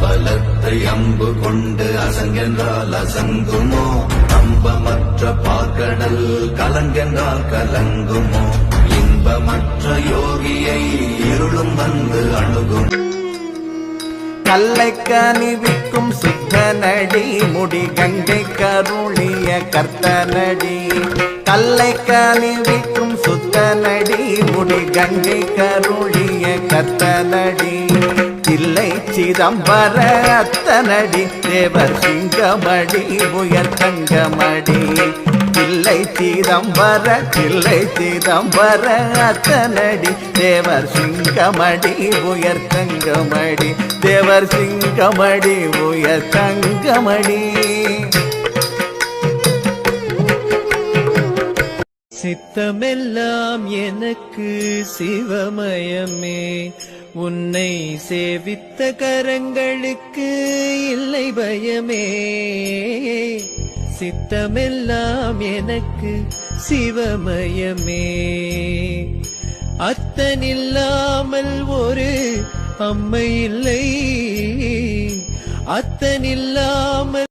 அம்பலத்தை அம்பு கொண்டு அசங்கென்றால் அசங்குமோ? அம்பமற்ற பாக்கடல் கலங்கென்றால் கலங்குமோ? இன்பமற்ற யோகியை இருளும் வந்து அணுகும். கல்லை கனிவிக்கும் சுத்தனடி முடி கங்கை கருளிய கர்த்தனடி. கல்லை கனிவிக்கும் சுத்தனடி முடி கங்கை கருளிய கர்த்தனடி. சில்லை சிதம்பர அத்தனடி தேவர் சிங்கமடி உயர் தங்கமடி. தில்லை சிதம்பர தில்லை சிதம்பர அத்தனடி தேவர் சிங்கமடி உயர் தங்கமடி. தேவர் சிங்கமடி உயர் தங்கமடி. சித்தமெல்லாம் எனக்கு சிவமயமே. உன்னை சேவித்த கரங்களுக்கு இல்லை பயமே. சித்தமெல்லாம் எனக்கு சிவமயமே. அத்தனில்லாமல் ஒரு அம்மை இல்லை. அத்தனில்லாமல்